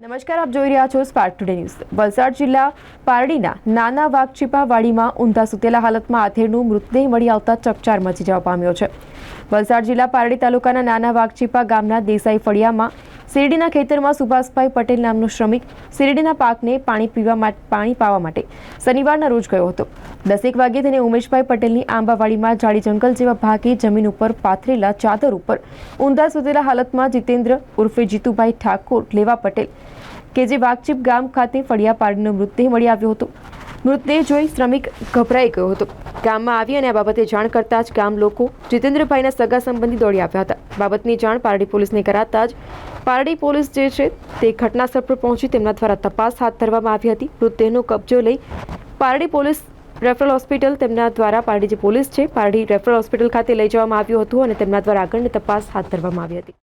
નમસ્કાર, આપ જોઈ રહ્યા છો સ્પાર્ક ટુડે ન્યૂઝ વલસાડ જિલ્લા પારડીના નાના વાઘચીપા વાડીમાં ઊંધા સુતેલા હાલતમાં આથેરનું મૃતદેહ મળી આવતા ચકચાર મચી જવા પામ્યો છે. વલસાડ જિલ્લા પારડી તાલુકાના નાના વાઘચીપા ગામના દેસાઈ ફળિયામાં શેરડીના ખેતરમાં સુભાષભાઈ પટેલ નામનો શ્રમિક શેરડીના પાકને પાણી પીવા માટે પાણી પાવા માટે શનિવારના રોજ ગયો હતો. દસેક વાગ્યે તેને ઉમેશભાઈ પટેલની આંબાવાડીમાં જાડી જંગલ જેવા ભાગે જમીન ઉપર પાથરેલા ચાદર ઉપર ઊંધા સુતેલા હાલતમાં જીતેન્દ્ર ઉર્ફે જીતુભાઈ ઠાકોર, લેવા પટેલ કે જે વાઘચીપ ગામ ખાતે ફળિયા પાડીનો મૃતદેહ મળી આવ્યો હતો. મૃતદેહ જોઈ શ્રમિક ગભરાઈ ગયો હતો. ગામમાં આવી અને આ બાબતે જાણ કરતા જ ગામ લોકો જીતેન્દ્રભાઈના સગા સંબંધી દોડી આવ્યા હતા. બાબતની જાણ પારડી પોલીસને કરાતા જ પારડી પોલીસ જે છે તે ઘટનાસ્થળ પર પહોંચી તેમના દ્વારા તપાસ હાથ ધરવામાં આવી હતી. મૃતદેહનો કબજો લઈ પારડી પોલીસ રેફરલ હોસ્પિટલ તેમના દ્વારા પારડી જે પોલીસ છે, પારડી રેફરલ હોસ્પિટલ ખાતે લઈ જવામાં આવ્યું હતું અને તેમના દ્વારા આગળની તપાસ હાથ ધરવામાં આવી હતી.